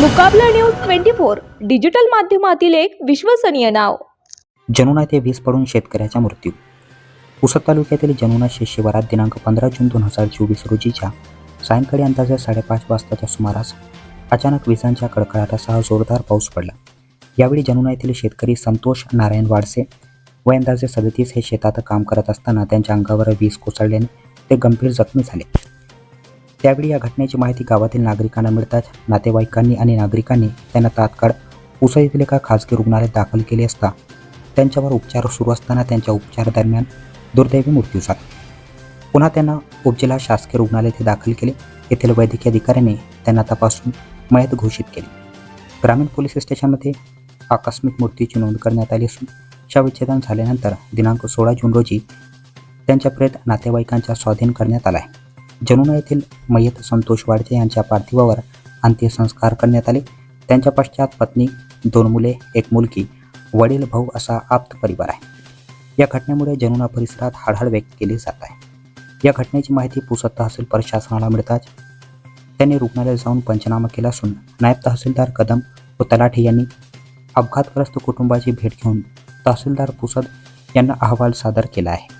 Mukabla news twenty four digital माध्यमातील एक विश्वसनीय नाव. जनुना येथे वीज पडून शेतकऱ्याचा मृत्यू. पुसद तालुक्यातील जनुना शेत शिवारात दिनांक पंधरा जून दोन हजार चोवीस रोजीच्या सायंकाळी अंदाजे साडेपाच वाजताच्या सुमारास अचानक विजांच्या कडकडाटासह जोरदार पाऊस पडला. यावेळी जनुना येथील शेतकरी संतोष नारायण वाडसे व अंदाजे सदतीस हे शेतात काम करत असताना त्यांच्या अंगावर वीज कोसळल्याने ते गंभीर जखमी झाले. त्यावेळी या घटनेची माहिती गावातील नागरिकांना मिळताच नातेवाईकांनी आणि नागरिकांनी त्यांना तात्काळ पुसद येथील एका खासगी रुग्णालयात दाखल केले असता त्यांच्यावर उपचार सुरू असताना त्यांच्या उपचारादरम्यान दुर्दैवी मृत्यू झाला. पुन्हा त्यांना उपजिल्हा शासकीय रुग्णालय येथे दाखल केले. येथील वैद्यकीय अधिकाऱ्याने त्यांना तपासून मयत घोषित केले. ग्रामीण पोलीस स्टेशनमध्ये आकस्मिक मृत्यूची नोंद करण्यात आली असून शवविच्छेदन झाल्यानंतर दिनांक सोळा जून रोजी त्यांच्या प्रेत नातेवाईकांच्या स्वाधीन करण्यात आला आहे. जनुना येथील मयत संतोष वाडचे यांच्या पार्थिवावर अंत्यसंस्कार करण्यात आले. त्यांच्या पश्चात पत्नी दोन मुले एक मुलगी वडील भाऊ असा आप्त परिवार आहे. या घटनेमुळे जनुना परिसरात हाडहाड व्यक्त केली जात आहे. या घटनेची माहिती पुसद तहसील प्रशासनाला मिळताच त्यांनी रुग्णालयात जाऊन पंचनामा केला असून नायब तहसीलदार कदम व तलाठी यांनी अपघातग्रस्त कुटुंबाची भेट घेऊन तहसीलदार पुसद यांना अहवाल सादर केला आहे.